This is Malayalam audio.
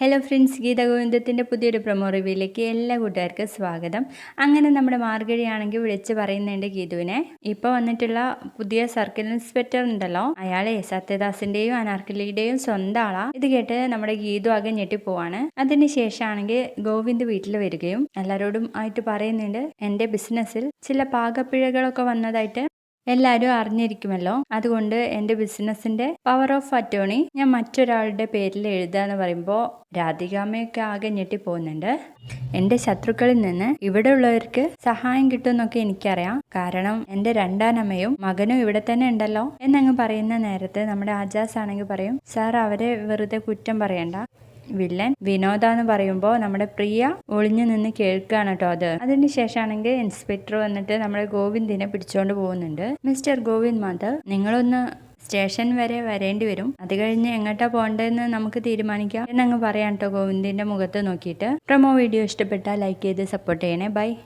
ഹലോ ഫ്രണ്ട്സ് ഗീത ഗോവിന്ദത്തിന്റെ പുതിയൊരു പ്രൊമോ റിവ്യൂയിലേക്ക് എല്ലാ കൂട്ടുകാർക്കും സ്വാഗതം. അങ്ങനെ നമ്മുടെ മാർഗഴിയാണെങ്കിൽ വിളിച്ച് പറയുന്നുണ്ട് ഗീതുവിനെ. ഇപ്പോൾ വന്നിട്ടുള്ള പുതിയ സർക്കിൾ ഇൻസ്പെക്ടർ ഉണ്ടല്ലോ. അയാളെ സത്യദാസിന്റെയും അനാർക്കലിയുടെയും സ്വന്തം ആളാ. ഇത് കേട്ട് നമ്മുടെ ഗീതു ആകെ ഞെട്ടിപ്പോവാണ് അതിന് ശേഷമാണെങ്കിൽ ഗോവിന്ദ് വീട്ടിൽ വരികയും എല്ലാവരോടും ആയിട്ട് പറയുന്നുണ്ട്. എന്റെ ബിസിനസ്സിൽ ചില പാകപ്പിഴകളൊക്കെ വന്നതായിട്ട് എല്ലാവരും അറിഞ്ഞിരിക്കുമല്ലോ. അതുകൊണ്ട് എന്റെ ബിസിനസ്സിന്റെ പവർ ഓഫ് അറ്റോണി ഞാൻ മറ്റൊരാളുടെ പേരിൽ എഴുതുക എന്ന് പറയുമ്പോൾ രാധികാമ്മയൊക്കെ ആകെ ഞെട്ടിപ്പോകുന്നുണ്ട്. എന്റെ ശത്രുക്കളിൽ നിന്ന് ഇവിടെ ഉള്ളവർക്ക് സഹായം കിട്ടുമെന്നൊക്കെ എനിക്കറിയാം. കാരണം എന്റെ രണ്ടാനമ്മയും മകനും ഇവിടെ തന്നെ ഉണ്ടല്ലോ എന്നങ്ങ് പറയുന്ന നേരത്തെ നമ്മുടെ ആജാസ് ആണെങ്കിൽ പറയും സാർ അവരെ വെറുതെ കുറ്റം പറയണ്ട. വില്ലൻ വിനോദ എന്ന് പറയുമ്പോൾ നമ്മുടെ പ്രിയ ഒളിഞ്ഞു നിന്ന് കേൾക്കുകയാണ് കേട്ടോ അത്. അതിന് ശേഷമാണെങ്കിൽ ഇൻസ്പെക്ടർ വന്നിട്ട് നമ്മുടെ ഗോവിന്ദിനെ പിടിച്ചുകൊണ്ട് പോകുന്നുണ്ട്. മിസ്റ്റർ ഗോവിന്ദ് മാധവ് നിങ്ങളൊന്ന് സ്റ്റേഷൻ വരെ വരേണ്ടി വരും. അത് കഴിഞ്ഞ് എങ്ങോട്ടാ പോകേണ്ടതെന്ന് നമുക്ക് തീരുമാനിക്കാം. എന്നങ്ങ് പറയാം കേട്ടോ ഗോവിന്ദിന്റെ മുഖത്ത് നോക്കിയിട്ട്. പ്രൊമോ വീഡിയോ ഇഷ്ടപ്പെട്ടാൽ ലൈക്ക് ചെയ്ത് സപ്പോർട്ട് ചെയ്യണേ. ബൈ.